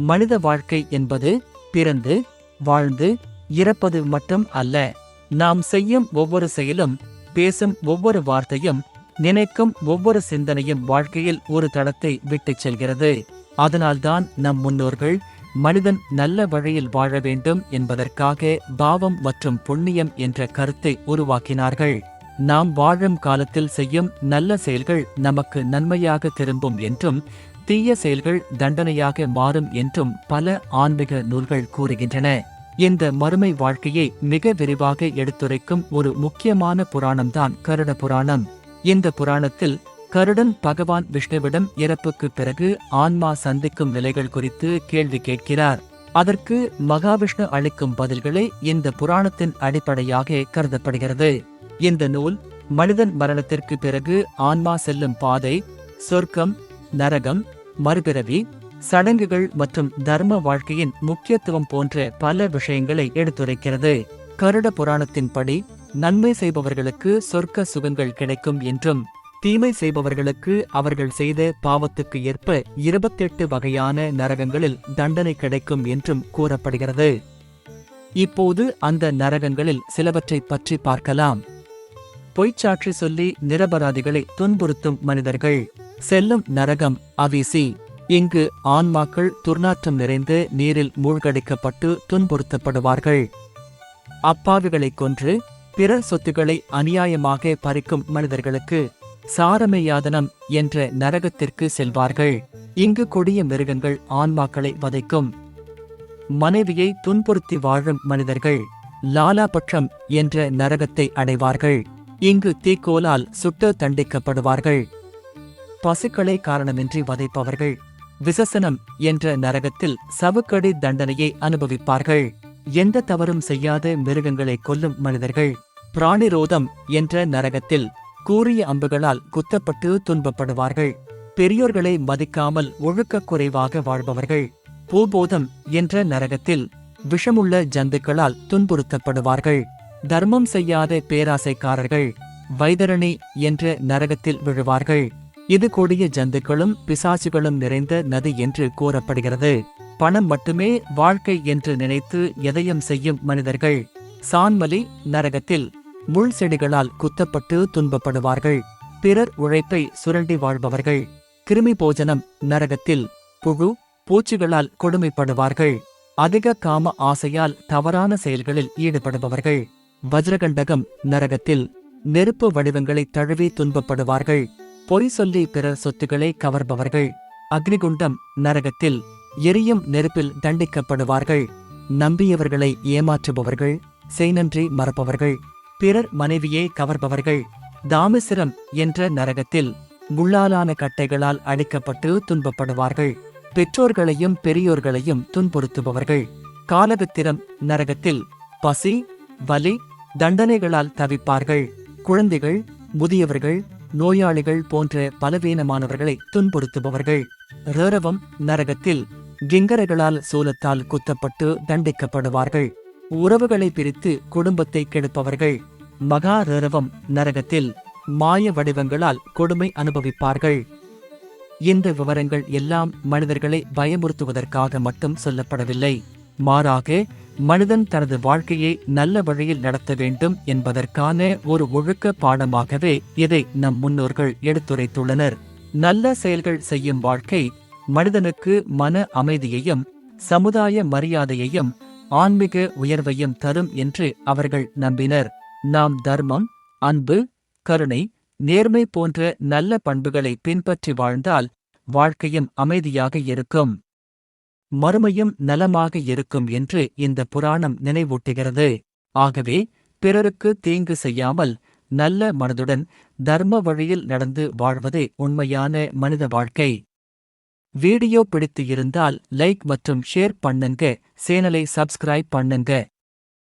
மனித வாழ்க்கை என்பது பிறந்து வாழ்ந்து இறப்பது மட்டும் அல்ல. நாம் செய்யும் ஒவ்வொரு செயலும் பேசும் ஒவ்வொரு வார்த்தையும் நினைக்கும் ஒவ்வொரு சிந்தனையும் வாழ்க்கையில் ஒரு தடத்தை விட்டுச் செல்கிறது. அதனால்தான் நம் முன்னோர்கள் மனிதன் நல்ல வழியில் வாழ வேண்டும் என்பதற்காக பாவம் மற்றும் புண்ணியம் என்ற கருத்தை உருவாக்கினார்கள். நாம் வாழும் காலத்தில் செய்யும் நல்ல செயல்கள் நமக்கு நன்மையாக திரும்பும் என்றும் தீய செயல்கள் தண்டனையாக மாறும் என்றும் பல ஆன்மீக நூல்கள் கூறுகின்றன. இந்த மறுமை வாழ்க்கையை மிக விரிவாக எடுத்துரைக்கும் ஒரு முக்கியமான புராணம்தான் கருட புராணம். இந்த புராணத்தில் கருடன் பகவான் விஷ்ணுவிடம் இறப்புக்கு பிறகு ஆன்மா சந்திக்கும் நிலைகள் குறித்து கேள்வி கேட்கிறார். அதற்கு மகாவிஷ்ணு அளிக்கும் பதில்களே இந்த புராணத்தின் அடிப்படையாக கருதப்படுகிறது. இந்த நூல் மனிதன் மரணத்திற்கு பிறகு ஆன்மா செல்லும் பாதை சொர்க்கம் நரகம் மறுபிறவி சடங்குகள் மற்றும் தர்ம வாழ்க்கையின் முக்கியத்துவம் போன்ற பல விஷயங்களை எடுத்துரைக்கிறது. கருட புராணத்தின்படி நன்மை செய்பவர்களுக்கு சொர்க்க சுகங்கள் கிடைக்கும் என்றும் தீமை செய்பவர்களுக்கு அவர்கள் செய்த பாவத்துக்கு ஏற்ப இருபத்தெட்டு வகையான நரகங்களில் தண்டனை கிடைக்கும் என்றும் கூறப்படுகிறது. இப்போது அந்த நரகங்களில் சிலவற்றைப் பற்றி பார்க்கலாம். பொய்ச்சாற்றி சொல்லி நிரபராதிகளை துன்புறுத்தும் மனிதர்கள். செல்லும் நரகம் அவிசி. இங்கு ஆன்மாக்கள் துர்நாற்றம் நிறைந்து நீரில் மூழ்கடிக்கப்பட்டு துன்புறுத்தப்படுவார்கள். அப்பாவிகளைக் கொன்று பிற சொத்துக்களை அநியாயமாக பறிக்கும் மனிதர்களுக்கு சாரமேயாதனம் என்ற நரகத்திற்கு செல்வார்கள். இங்கு கொடிய மிருகங்கள் ஆன்மாக்களை வதைக்கும். மனைவியை துன்புறுத்தி வாழும் மனிதர்கள் லாலாபட்சம் என்ற நரகத்தை அடைவார்கள். இங்கு தீக்கோலால் சுட்டு தண்டிக்கப்படுவார்கள். பசுக்களை காரணமின்றி வதைப்பவர்கள். விசசனம் என்ற நரகத்தில் சவுக்கடி தண்டனையை அனுபவிப்பார்கள். எந்த தவறும் செய்யாத மிருகங்களை கொல்லும் மனிதர்கள். பிராணிரோதம் என்ற நரகத்தில் கூறிய அம்புகளால் குத்தப்பட்டு துன்பப்படுவார்கள். பெரியோர்களை மதிக்காமல் ஒழுக்கக் குறைவாக வாழ்பவர்கள். பூபோதம் என்ற நரகத்தில் விஷமுள்ள ஜந்துக்களால் துன்புறுத்தப்படுவார்கள். தர்மம் செய்யாத பேராசைக்காரர்கள் வைதரணி என்ற நரகத்தில் விழுவார்கள். இது கொடிய ஜந்துக்களும் பிசாசுகளும் நிறைந்த நதி என்று கூறப்படுகிறது. பணம் மட்டுமே வாழ்க்கை என்று நினைத்து எதையும் செய்யும் மனிதர்கள் சான்மலி நரகத்தில் முள் செடிகளால் குத்தப்பட்டு துன்பப்படுவார்கள். பிறர் உழைப்பை சுரண்டி வாழ்பவர்கள் கிருமி போஜனம் நரகத்தில் புழு பூச்சிகளால் கொடுமைப்படுவார்கள். அதிக காம ஆசையால் தவறான செயல்களில் ஈடுபடுபவர்கள். வஜ்ரகண்டகம் நரகத்தில் நெருப்பு வடிவங்களை தழுவி துன்பப்படுவார்கள். பொய் சொல்லி பிறர் சொத்துக்களை கவர்பவர்கள். அக்னிகுண்டம் நரகத்தில் எரியும் நெருப்பில் தண்டிக்கப்படுவார்கள். நம்பியவர்களை ஏமாற்றுபவர்கள் செய்நன்றி மறப்பவர்கள். பிறர் மனைவியை கவர்பவர்கள். தாமிசிரம் என்ற நரகத்தில் முள்ளாலான கட்டைகளால் அடிக்கப்பட்டு துன்பப்படுவார்கள். பெற்றோர்களையும் பெரியோர்களையும் துன்புறுத்துபவர்கள். காலகத்திரம் நரகத்தில் பசி வலி தண்டனைகளால் தவிப்பார்கள். குழந்தைகள் முதியவர்கள் நோயாளிகள் போன்ற பலவீனமானவர்களை துன்புறுத்துபவர்கள். ரேரவம் நரகத்தில் கிங்கரைகளால் சூலத்தால் குத்தப்பட்டு தண்டிக்கப்படுவார்கள். உறவுகளை பிரித்து குடும்பத்தை கெடுப்பவர்கள். மகா ரேரவம் நரகத்தில் மாய வடிவங்களால் கொடுமை அனுபவிப்பார்கள். இந்த விவரங்கள் எல்லாம் மனிதர்களை பயமுறுத்துவதற்காக மட்டும் சொல்லப்படவில்லை. மாறாக மனிதன் தனது வாழ்க்கையை நல்ல வழியில் நடத்த வேண்டும் என்பதற்கான ஒரு ஒழுக்க பாடமாகவே இதை நம் முன்னோர்கள் எடுத்துரைத்துள்ளனர். நல்ல செயல்கள் செய்யும் வாழ்க்கை மனிதனுக்கு மன அமைதியையும் சமுதாய மரியாதையையும் ஆன்மீக உயர்வையும் தரும் என்று அவர்கள் நம்பினர். நாம் தர்மம் அன்பு கருணை நேர்மை போன்ற நல்ல பண்புகளை பின்பற்றி வாழ்ந்தால் வாழ்க்கையும் அமைதியாக இருக்கும். மறுமையும் நலமாக இருக்கும் என்று இந்த புராணம் நினைவூட்டுகிறது. ஆகவே பிறருக்கு தீங்கு செய்யாமல் நல்ல மனதுடன் தர்ம வழியில் நடந்து வாழ்வதே உண்மையான மனித வாழ்க்கை. வீடியோ பிடித்து இருந்தால் லைக் மற்றும் ஷேர் பண்ணுங்க. சேனலை சப்ஸ்கிரைப் பண்ணுங்க.